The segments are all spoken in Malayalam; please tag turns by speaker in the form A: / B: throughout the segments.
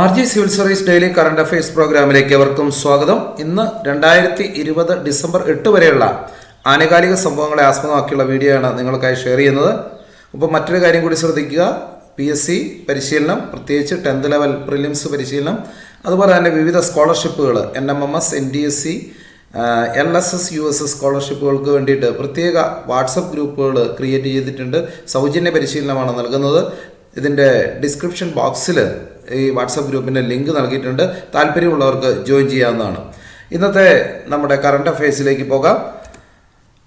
A: R G civil service daily current affairs പ്രോഗ്രാമിലേക്ക് അവർക്കും സ്വാഗതം. ഇന്ന് രണ്ടായിരത്തി ഇരുപത് ഡിസംബർ എട്ട് വരെയുള്ള ആനുകാലിക സംഭവങ്ങളെ ആസ്പദമാക്കിയുള്ള വീഡിയോ ആണ് നിങ്ങൾക്കായി ഷെയർ ചെയ്യുന്നത്. അപ്പോൾ മറ്റൊരു കാര്യം കൂടി ശ്രദ്ധിക്കുക. പി എസ് സി പരിശീലനം പ്രത്യേകിച്ച് ടെൻത്ത് ലെവൽ പ്രിലിംസ് പരിശീലനം അതുപോലെ തന്നെ വിവിധ സ്കോളർഷിപ്പുകൾ N M M S N D S C L S S U S S സ്കോളർഷിപ്പുകൾക്ക് വേണ്ടിയിട്ട് പ്രത്യേക വാട്സപ്പ് ഗ്രൂപ്പുകൾ ക്രിയേറ്റ് ചെയ്തിട്ടുണ്ട്. സൗജന്യ പരിശീലനമാണ് നൽകുന്നത്. ഇതിന്റെ ഡിസ്ക്രിപ്ഷൻ ബോക്സിൽ ഈ വാട്സപ്പ് ഗ്രൂപ്പിന്റെ ലിങ്ക് നൽകിയിട്ടുണ്ട്. താല്പര്യമുള്ളവർക്ക് ജോയിൻ ചെയ്യാവുന്നതാണ്. ഇന്നത്തെ നമ്മുടെ കറണ്ട് അഫയേഴ്സിലേക്ക് പോകാം.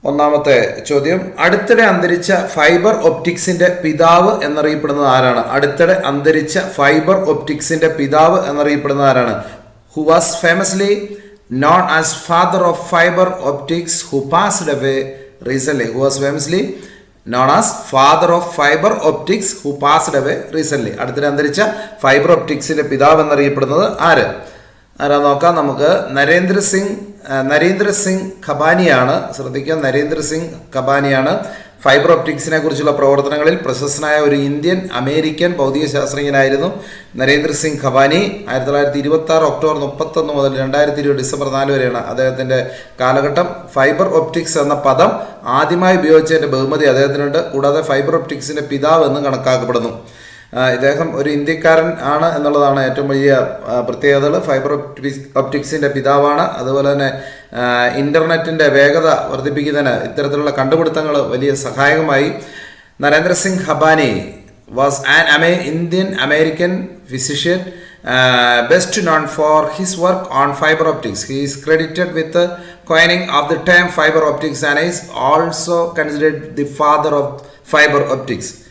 A: ഒന്നാമത്തെ ചോദ്യം അടുത്തിടെ അന്തരിച്ച ഫൈബർ ഒപ്റ്റിക്സിന്റെ പിതാവ് എന്നറിയപ്പെടുന്നത് ആരാണ്? അടുത്തിടെ അന്തരിച്ച ഫൈബർ ഒപ്റ്റിക്സിന്റെ പിതാവ് എന്നറിയപ്പെടുന്നത് ആരാണ്? Who was famously known as father of fibre optics who passed away recently who was famously known as father of fibre optics who passed away recent അടുത്തിടെ അന്തരിച്ച ഫൈബർ ഒപ്റ്റിക്സിന്റെ പിതാവ് എന്നറിയപ്പെടുന്നത് ആര്? ആരാ നോക്കാം. നമുക്ക് നരേന്ദ്ര സിംഗ് നരേന്ദ്ര സിംഗ് ഖബാനിയാണ് ശ്രദ്ധിക്കുക നരേന്ദ്ര സിംഗ് ഖബാനിയാണ് ഫൈബർ ഒപ്റ്റിക്സിനെ കുറിച്ചുള്ള പ്രവർത്തനങ്ങളിൽ പ്രശസ്തനായ ഒരു ഇന്ത്യൻ അമേരിക്കൻ ഭൗതിക ശാസ്ത്രജ്ഞനായിരുന്നു നരേന്ദ്ര സിംഗ് ഖബാനി ആയിരത്തി തൊള്ളായിരത്തി ഇരുപത്തി ആറ് ഒക്ടോബർ മുപ്പത്തൊന്ന് മുതൽ രണ്ടായിരത്തി ഇരുപത് ഡിസംബർ നാല് വരെയാണ് അദ്ദേഹത്തിന്റെ കാലഘട്ടം. ഫൈബർ ഒപ്റ്റിക്സ് എന്ന പദം ആദ്യമായി ഉപയോഗിച്ചതിന്റെ ബഹുമതി അദ്ദേഹത്തിനുണ്ട്. കൂടാതെ ഫൈബർ ഒപ്റ്റിക്സിന്റെ പിതാവ് എന്ന് കണക്കാക്കപ്പെടുന്നു. ഇദ്ദേഹം ഒരു ഇന്ത്യക്കാരൻ ആണ് എന്നുള്ളതാണ് ഏറ്റവും വലിയ പ്രത്യേകതകൾ. ഫൈബർ ഒപ്റ്റിക്സ് ഒപ്റ്റിക്സിന്റെ പിതാവാണ്. അതുപോലെ തന്നെ ഇന്റർനെറ്റിന്റെ വേഗത വർദ്ധിപ്പിക്കുന്നതിന് ഇത്തരത്തിലുള്ള കണ്ടുപിടുത്തങ്ങൾ വലിയ സഹായകമായി. Narinder Singh Kapany was an ame Indian American physician best known for his work on fibre optics he is credited with coining of the term fibre optics and is also considered the father of fibre optics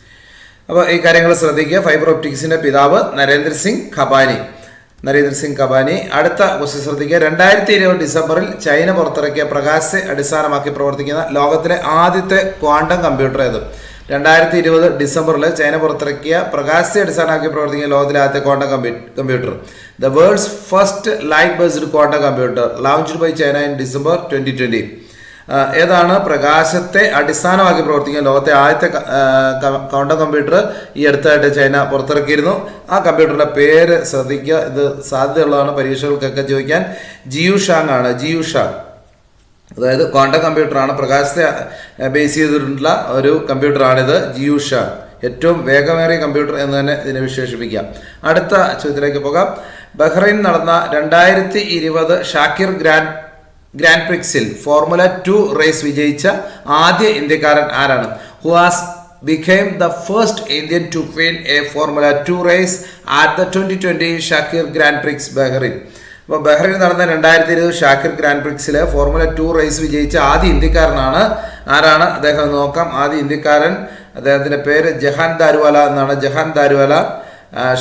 A: അപ്പോൾ ഈ കാര്യങ്ങൾ ശ്രദ്ധിക്കുക. ഫൈബർ ഒപ്റ്റിക്സിന്റെ പിതാവ് നരേന്ദ്ര സിംഗ് ഖബാനി. നരേന്ദ്ര സിംഗ് ഖബാനി. അടുത്ത ക്വസ്റ്റ്യൻ ശ്രദ്ധിക്കുക. രണ്ടായിരത്തി ഇരുപത് ഡിസംബറിൽ ചൈന പുറത്തിറക്കിയ പ്രകാശത്തെ അടിസ്ഥാനമാക്കി പ്രവർത്തിക്കുന്ന ലോകത്തിലെ ആദ്യത്തെ ക്വാണ്ടം കമ്പ്യൂട്ടർ ഏത്? രണ്ടായിരത്തി ഇരുപത് ഡിസംബറിൽ ചൈന പുറത്തിറക്കിയ പ്രകാശത്തെ അടിസ്ഥാനമാക്കി പ്രവർത്തിക്കുന്ന ലോകത്തിലെ ആദ്യത്തെ quantum computer. The world's first light based quantum computer launch by China in December twenty twenty ഏതാണ് പ്രകാശത്തെ അടിസ്ഥാനമാക്കി പ്രവർത്തിക്കുന്ന ലോകത്തെ ആദ്യത്തെ ക- ആ, ക- ക്വാണ്ടം കമ്പ്യൂട്ടർ ഈ അടുത്തായിട്ട് ചൈന പുറത്തിറക്കിയിരുന്നു. ആ കമ്പ്യൂട്ടറിന്റെ പേര് ശ്രദ്ധിക്കുക. ഇത് സാധ്യതയുള്ളതാണ് പരീക്ഷകൾക്കൊക്കെ ചോദിക്കാൻ. ജിയു ഷാങ് ആണ്. ജിയു ഷാങ്. അതായത് ക്വാണ്ടം കമ്പ്യൂട്ടറാണ് പ്രകാശത്തെ ബേസ് ചെയ്തിട്ടുള്ള ഒരു കമ്പ്യൂട്ടറാണിത് ജിയു ഷാങ്. ഏറ്റവും വേഗമേറിയ കമ്പ്യൂട്ടർ എന്ന് തന്നെ ഇതിനെ വിശേഷിപ്പിക്കാം. അടുത്ത ചോദ്യത്തിലേക്ക് പോകാം. ബഹ്റൈൻ നടന്ന രണ്ടായിരത്തി ഇരുപത് ഷാക്കിർ ഗ്രാൻഡ് ഗ്രാൻഡ് പ്രിക്സിൽ ഫോർമുല ടു റേസ് വിജയിച്ച ആദ്യ ഇന്ത്യക്കാരൻ ആരാണ്? Who has became the first Indian to win a Formula 2 race the the 2020 Sakhir Grand Prix Bahrain അപ്പോൾ ബഹ്റിൻ നടന്ന രണ്ടായിരത്തി ഇരുപത് ഷാക്കിർ ഗ്രാൻഡ് പ്രിക്സിലെ ഫോർമുല ടു റേസ് വിജയിച്ച ആദ്യ ഇന്ത്യക്കാരനാണ് ആരാണ്? അദ്ദേഹം നോക്കാം. ആദ്യ ഇന്ത്യക്കാരൻ അദ്ദേഹത്തിന്റെ പേര് ജഹാൻ ദാരുവാല എന്നാണ്. Jehan Daruvala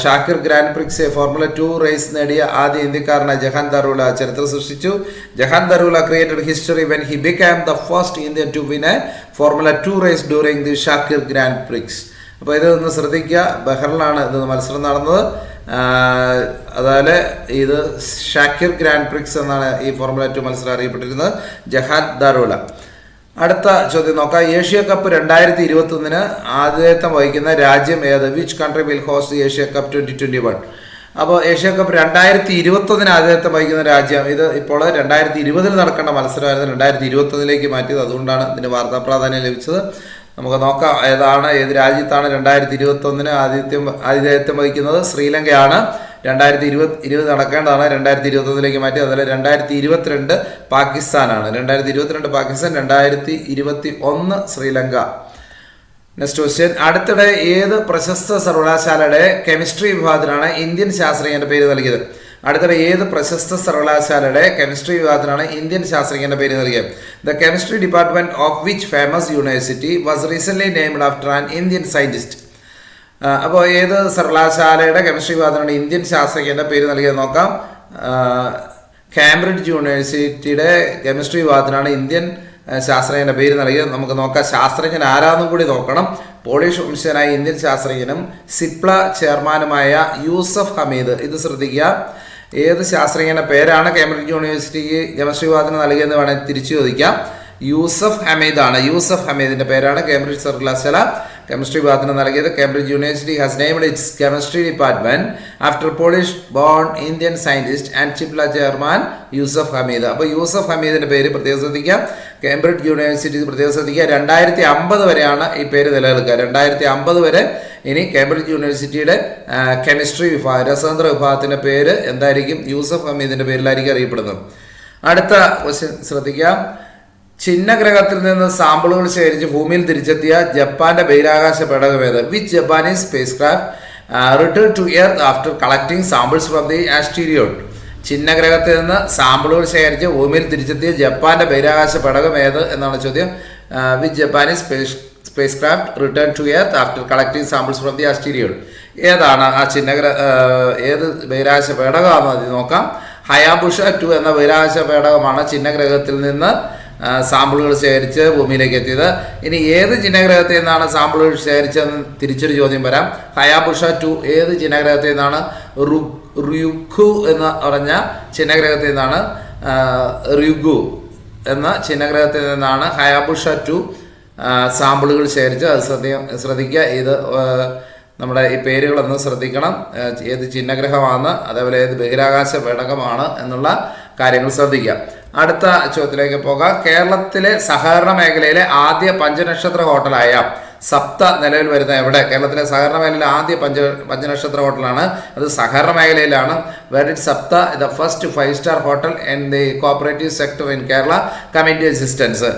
A: Sakhir Grand Prix Formula Two race നേടിയ ആദ്യ ഇന്ത്യക്കാരനായ ജഹാൻ ദറൂല ചരിത്രം സൃഷ്ടിച്ചു. Jehan Daruvala created history when he became the first Indian to win a Formula Two race during the Sakhir Grand Prix അപ്പോൾ ഇത് ഒന്ന് ശ്രദ്ധിക്കുക. ബഹ്റിലാണ് ഇത് മത്സരം നടന്നത്. അതായത് ഇത് ഷാക്കിർ ഗ്രാൻഡ് പ്രിക്സ് എന്നാണ് ഈ ഫോർമുല ടു മത്സരം അറിയപ്പെട്ടിരുന്നത്. ജഹാൻ ദാരുല അടുത്ത ചോദ്യം നോക്കാം. ഏഷ്യ കപ്പ് രണ്ടായിരത്തി ഇരുപത്തി ഒന്നിന് ആതിഥേയത്വം വഹിക്കുന്ന രാജ്യം ഏത്? Which country will host Asia Cup twenty twenty one അപ്പോൾ ഏഷ്യ കപ്പ് രണ്ടായിരത്തി ഇരുപത്തൊന്നിന് ആതിഥേയത്വം വഹിക്കുന്ന രാജ്യം ഇത് ഇപ്പോൾ രണ്ടായിരത്തി ഇരുപതിൽ നടക്കേണ്ട മത്സരമായിരുന്നു. രണ്ടായിരത്തി ഇരുപത്തൊന്നിലേക്ക് മാറ്റിയത്. അതുകൊണ്ടാണ് ഇതിന് വാർത്താ പ്രാധാന്യം ലഭിച്ചത്. നമുക്ക് നോക്കാം ഏതാണ് ഏത് രാജ്യത്താണ് രണ്ടായിരത്തി ഇരുപത്തൊന്നിന് ആതിഥ്യം ആതിഥേയത്വം വഹിക്കുന്നത്? ശ്രീലങ്കയാണ്. രണ്ടായിരത്തി ഇരുപത് ഇരുപത് നടക്കേണ്ടതാണ്. രണ്ടായിരത്തി ഇരുപത്തൊന്നിലേക്ക് മാറ്റി അതുപോലെ രണ്ടായിരത്തി ഇരുപത്തിരണ്ട് പാകിസ്ഥാനാണ്. രണ്ടായിരത്തി ഇരുപത്തിരണ്ട് പാകിസ്ഥാൻ രണ്ടായിരത്തി ഇരുപത്തി ഒന്ന് ശ്രീലങ്ക. നെക്സ്റ്റ് ക്വസ്റ്റ്യൻ അടുത്തിടെ ഏത് പ്രശസ്ത സർവകലാശാലയുടെ കെമിസ്ട്രി വിഭാഗത്തിനാണ് ഇന്ത്യൻ ശാസ്ത്രജ്ഞന്റെ പേര് നൽകിയത്? അടുത്തിടെ ഏത് പ്രശസ്ത സർവകലാശാലയുടെ കെമിസ്ട്രി വിഭാഗത്തിനാണ് ഇന്ത്യൻ ശാസ്ത്രജ്ഞന്റെ പേര് നൽകിയത്? The chemistry department of which famous university was recent named after an Indian scientist അപ്പോൾ ഏത് സർവകലാശാലയുടെ കെമിസ്ട്രി വിഭാഗത്തിനാണ് ഇന്ത്യൻ ശാസ്ത്രജ്ഞന്റെ പേര് നൽകിയത് നോക്കാം. കാംബ്രിഡ്ജ് യൂണിവേഴ്സിറ്റിയുടെ കെമിസ്ട്രി വിഭാഗത്തിനാണ് ഇന്ത്യൻ ശാസ്ത്രജ്ഞന്റെ പേര് നൽകിയത്. നമുക്ക് നോക്കാം ശാസ്ത്രജ്ഞൻ ആരാന്നും കൂടി നോക്കണം. പോളിഷ് വംശജനായ ഇന്ത്യൻ ശാസ്ത്രജ്ഞനും സിപ്ല ചെയർമാനുമായ യൂസഫ് ഹമീദ്. ഇത് ശ്രദ്ധിക്കുക. ഏത് ശാസ്ത്രജ്ഞന്റെ പേരാണ് കാംബ്രിഡ്ജ് യൂണിവേഴ്സിറ്റിക്ക് കെമിസ്ട്രി വിഭാഗത്തിന് നൽകിയെന്ന് വേണമെങ്കിൽ തിരിച്ചു ചോദിക്കാം. യൂസഫ് ഹമീദ് ആണ് യൂസഫ് ഹമീദിന്റെ പേരാണ് കാംബ്രിഡ്ജ് സർവകലാശാല കെമിസ്ട്രി വിഭാഗത്തിന് നൽകിയത് Cambridge University has named its chemistry department after Polish born Indian scientist and Cipla chairman Yusuf Hamied അപ്പോൾ യൂസഫ് ഹമീദിന്റെ പേര് പ്രത്യേകം ശ്രദ്ധിക്കുക. കേംബ്രിഡ്ജ് യൂണിവേഴ്സിറ്റി പ്രത്യേകം ശ്രദ്ധിക്കുക. രണ്ടായിരത്തി അമ്പത് വരെയാണ് ഈ പേര് നിലനിൽക്കുക. രണ്ടായിരത്തി അമ്പത് വരെ ഇനി കേംബ്രിഡ്ജ് യൂണിവേഴ്സിറ്റിയുടെ കെമിസ്ട്രി വിഭാഗം രസതന്ത്ര വിഭാഗത്തിന്റെ പേര് എന്തായിരിക്കും? യൂസഫ് ഹമീദിന്റെ പേരിലായിരിക്കും അറിയപ്പെടുന്നത്. അടുത്ത ക്വസ്റ്റ്യൻ ശ്രദ്ധിക്കാം. ചിഹ്നഗ്രഹത്തിൽ നിന്ന് സാമ്പിളുകൾ ശേഖരിച്ച് ഭൂമിയിൽ തിരിച്ചെത്തിയ ജപ്പാന്റെ ബഹിരാകാശ പേടകമേത് which Japanese spacecraft return to earth after collecting samples from the asteroid ചിഹ്നഗ്രഹത്തിൽ നിന്ന് സാമ്പിളുകൾ ശേഖരിച്ച് ഭൂമിയിൽ തിരിച്ചെത്തിയ ജപ്പാന്റെ ബഹിരാകാശ പേടകം ഏത് എന്നാണ് ചോദ്യം. Which Japanese space spacecraft return to earth after collecting samples from the asteroid ഏതാണ് ആ ചിഹ്നഗ്ര ഏത് ബഹിരാകാശ പേടകമാണെന്ന് നോക്കാം. ഹയാബുഷ ടു എന്ന ബഹിരാകാശ പേടകമാണ് ചിഹ്നഗ്രഹത്തിൽ നിന്ന് സാമ്പിളുകൾ ശേഖരിച്ച് ഭൂമിയിലേക്ക് എത്തിയത്. ഇനി ഏത് ചിഹ്നഗ്രഹത്തിൽ നിന്നാണ് സാമ്പിളുകൾ ശേഖരിച്ചതെന്ന് തിരിച്ചൊരു ചോദ്യം വരാം. ഹയാബുഷ ടു ഏത് ചിഹ്നഗ്രഹത്തിൽ നിന്നാണ് റുഖു എന്ന് പറഞ്ഞ ചിഹ്നഗ്രഹത്തിൽ നിന്നാണ് റിഗു എന്ന ചിഹ്നഗ്രഹത്തിൽ നിന്നാണ് ഹയാബുഷ ടു സാമ്പിളുകൾ ശേഖരിച്ച് അത് ശ്രദ്ധ ശ്രദ്ധിക്കുക. ഇത് നമ്മുടെ ഈ പേരുകളൊന്ന് ശ്രദ്ധിക്കണം. ഏത് ചിഹ്നഗ്രഹമാണ് അതേപോലെ ഏത് ബഹിരാകാശ പേടകമാണ് എന്നുള്ള കാര്യങ്ങൾ ശ്രദ്ധിക്കുക. അടുത്ത ചോദ്യത്തിലേക്ക് പോകാം. കേരളത്തിലെ സഹകരണ മേഖലയിലെ ആദ്യ പഞ്ചനക്ഷത്ര ഹോട്ടലായ സപ്ത നിലവിൽ വരുന്ന എവിടെ? കേരളത്തിലെ സഹകരണ മേഖലയിലെ ആദ്യ പഞ്ച പഞ്ചനക്ഷത്ര ഹോട്ടലാണ്. അത് സഹകരണ മേഖലയിലാണ്. Where it സപ്ത the first five star hotel in the cooperative sector in Kerala committee assistance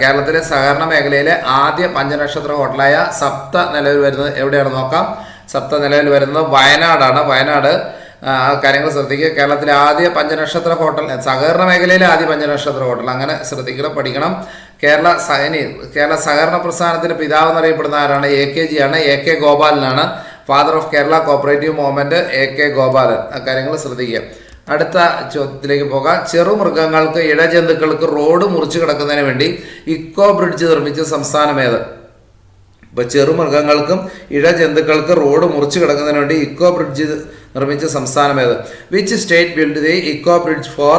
A: കേരളത്തിലെ സഹകരണ മേഖലയിലെ ആദ്യ പഞ്ചനക്ഷത്ര ഹോട്ടലായ സപ്ത നിലവിൽ വരുന്നത് എവിടെയാണ് നോക്കാം. സപ്ത നിലവിൽ വരുന്നത് വയനാടാണ്. വയനാട് കാര്യങ്ങൾ ശ്രദ്ധിക്കുക. കേരളത്തിലെ ആദ്യ പഞ്ചനക്ഷത്ര ഹോട്ടൽ സഹകരണ മേഖലയിലെ ആദ്യ പഞ്ചനക്ഷത്ര ഹോട്ടൽ. അങ്ങനെ ശ്രദ്ധിക്കണം പഠിക്കണം. കേരള സൈനി കേരള സഹകരണ പ്രസ്ഥാനത്തിന്റെ പിതാവ് എന്നറിയപ്പെടുന്ന ആരാണ്? എ കെ ജി ആണ്. A K ഗോപാലനാണ്. Father of Kerala cooperative movement A K Gopalan. കാര്യങ്ങൾ ശ്രദ്ധിക്കുക. അടുത്ത ചോദ്യത്തിലേക്ക് പോകാം. ചെറുമൃഗങ്ങൾക്ക് ഇഴജന്തുക്കൾക്ക് റോഡ് മുറിച്ചു കിടക്കുന്നതിന് വേണ്ടി ഇക്കോ ബ്രിഡ്ജ് നിർമ്മിച്ച സംസ്ഥാനം ഏത്? ഇപ്പോൾ ചെറുമൃഗങ്ങൾക്കും ഇഴജന്തുക്കൾക്ക് റോഡ് മുറിച്ചു കിടക്കുന്നതിന് വേണ്ടി ഇക്കോ ബ്രിഡ്ജ് നിർമ്മിച്ച സംസ്ഥാനം ഏത്? Which state build the eco bridge for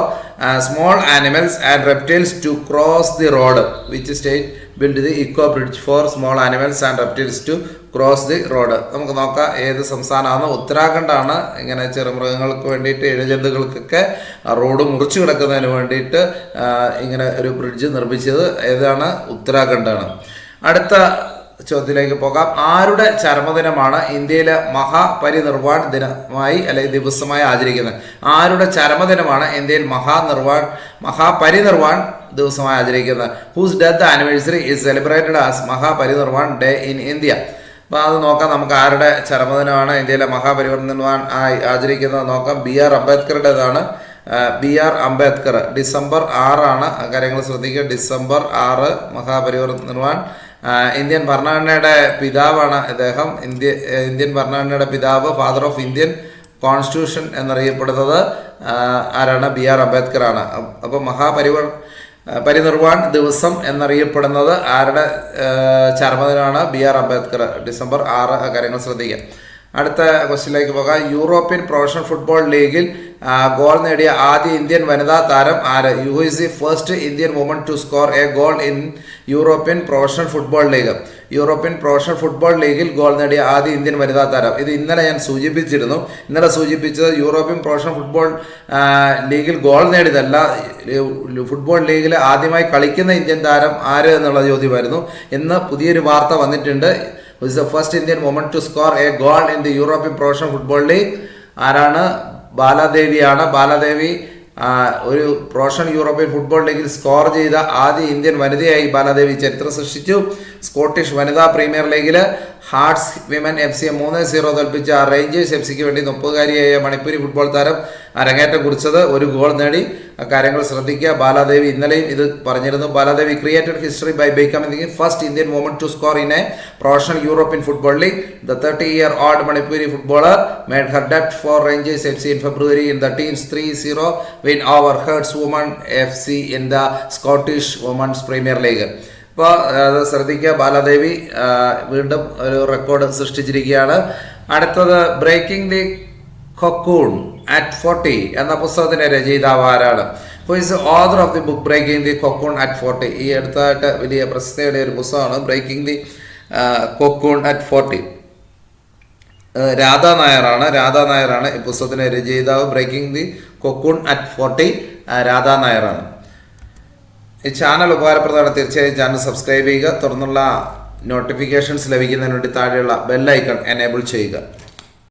A: small animals and reptiles to cross the road which state build the eco bridge for small animals and reptiles to cross the road നമുക്ക് നോക്കാം ഏത് സംസ്ഥാനമാണ് ഉത്തരാഖണ്ഡാണ്. ഇങ്ങനെ ചെറുമൃഗങ്ങൾക്ക് വേണ്ടിയിട്ട് ഇഴജന്തുക്കൾക്കൊക്കെ റോഡ് മുറിച്ചു കിടക്കുന്നതിന് വേണ്ടിയിട്ട് ഇങ്ങനെ ഒരു ബ്രിഡ്ജ് നിർമ്മിച്ചത്. ഏതാണ്? ഉത്തരാഖണ്ഡാണ്. അടുത്ത ചോദ്യത്തിലേക്ക് പോകാം. ആരുടെ ചരമദിനമാണ് ഇന്ത്യയിലെ മഹാപരിനിർവാൺ ദിനമായി അല്ലെങ്കിൽ ദിവസമായി ആചരിക്കുന്നത്? ആരുടെ ചരമദിനമാണ് ഇന്ത്യയിൽ മഹാനിർവാൺ മഹാപരിനിർവാൺ ദിവസമായി ആചരിക്കുന്നത്? Whose death anniversary is celebrated as Mahaparinirvan day in India? അപ്പോൾ അത് നോക്കാം നമുക്ക് ആരുടെ ചരമദിനമാണ് ഇന്ത്യയിലെ മഹാപരിനിർവാൺ ആയി ആചരിക്കുന്നത് നോക്കാം. B R അംബേദ്കറുടേതാണ്. B R Ambedkar. December ആറാണ്. കാര്യങ്ങൾ ശ്രദ്ധിക്കുക. ഡിസംബർ ആറ് ആ, ഇന്ത്യൻ ഭരണഘടനയുടെ പിതാവാണ് അദ്ദേഹം ഇന്ത്യ ഇന്ത്യൻ ഭരണഘടനയുടെ പിതാവ് ഫാദർ ഓഫ് ഇന്ത്യൻ കോൺസ്റ്റിറ്റ്യൂഷൻ എന്നറിയപ്പെടുന്നത് ആരാണ്? ബി ആർ അംബേദ്കർ ആണ് അപ്പോൾ മഹാപരിവർ പരിനിർവാൺ ദിവസം എന്നറിയപ്പെടുന്നത് ആരുടെ ആ, ബി ആർ അംബേദ്കർ ഡിസംബർ ആറ് കാര്യങ്ങൾ ശ്രദ്ധിക്കുക. അടുത്ത ക്വസ്റ്റിലേക്ക് പോകാം. യൂറോപ്യൻ പ്രൊഫഷണൽ ഫുട്ബോൾ ലീഗിൽ ഗോൾ നേടിയ ആദ്യ ഇന്ത്യൻ വനിതാ താരം ആര്? You is the first Indian woman to score a goal in European professional football league. European professional football ലീഗിൽ ഗോൾ നേടിയ ആദ്യ ഇന്ത്യൻ വനിതാ താരം. ഇത് ഇന്നലെ ഞാൻ സൂചിപ്പിച്ചിരുന്നു. ഇന്നലെ സൂചിപ്പിച്ചത് യൂറോപ്യൻ പ്രൊഫഷണൽ ഫുട്ബോൾ ലീഗിൽ ഗോൾ നേടിയതല്ല. ഫുട്ബോൾ ലീഗിൽ ആദ്യമായി കളിക്കുന്ന ഇന്ത്യൻ താരം ആര് എന്നുള്ള ചോദ്യമായിരുന്നു. ഇന്ന് പുതിയൊരു വാർത്ത വന്നിട്ടുണ്ട്. Is the first Indian woman to score a goal in the European professional football league ആരാണ്? ബാലാദേവിയാണ്. ബാലാദേവി ഒരു പ്രൊഫഷണൽ യൂറോപ്യൻ ഫുട്ബോൾ ലീഗിൽ സ്കോർ ചെയ്ത ആദ്യ ഇന്ത്യൻ വനിതയായി ബാലാദേവി ചരിത്രം സൃഷ്ടിച്ചു. സ്കോട്ടിഷ് വനിതാ പ്രീമിയർ ലീഗിൽ ഹാർട്സ് വിമൻ എഫ് സിയെ മൂന്ന് സീറോ തോൽപ്പിച്ച റേഞ്ചേഴ്സ് എഫ് സിക്ക് വേണ്ടി മുപ്പതുകാരിയായ മണിപ്പൂരി ഫുട്ബോൾ താരം അരങ്ങേറ്റം കുറിച്ചത് ഒരു ഗോൾ നേടി. കാര്യങ്ങൾ ശ്രദ്ധിക്കുക. ബാലാദേവി ഇന്നലെയും ഇത് പറഞ്ഞിരുന്നു. Baladevi created history by ബൈക്കമിംഗ് first Indian woman to score in a professional European football league the thirty year old Manipuri footballer made Har debt four Rangers F C in February in the teams three zero win over Hearts women F C in the Scottish women's premier league ഇപ്പോൾ അത് ശ്രദ്ധിക്കുക. ബാലാദേവി വീണ്ടും ഒരു റെക്കോർഡ് സൃഷ്ടിച്ചിരിക്കുകയാണ്. അടുത്തത് breaking the cocoon at forty എന്ന പുസ്തകത്തിന്റെ രചയിതാവ് ആരാണ്? അപ്പോൾ is author of the book breaking the cocoon at forty ഈ അടുത്തായിട്ട് വലിയ പ്രസിദ്ധിയുടെ ഒരു പുസ്തകമാണ് breaking the cocoon at forty Radha നായറാണ് Radha നായറാണ് ഈ പുസ്തകത്തിന്റെ രചയിതാവ്. Breaking the cocoon at forty Radha നായറാണ് ഈ ചാനൽ ഉപകാരപ്രദമാണ്. തീർച്ചയായും ചാനൽ സബ്സ്ക്രൈബ് ചെയ്യുക. തുടർന്നുള്ള നോട്ടിഫിക്കേഷൻസ് ലഭിക്കുന്നതിന് വേണ്ടി താഴെയുള്ള ബെല്ലൈക്കൺ എനേബിൾ ചെയ്യുക.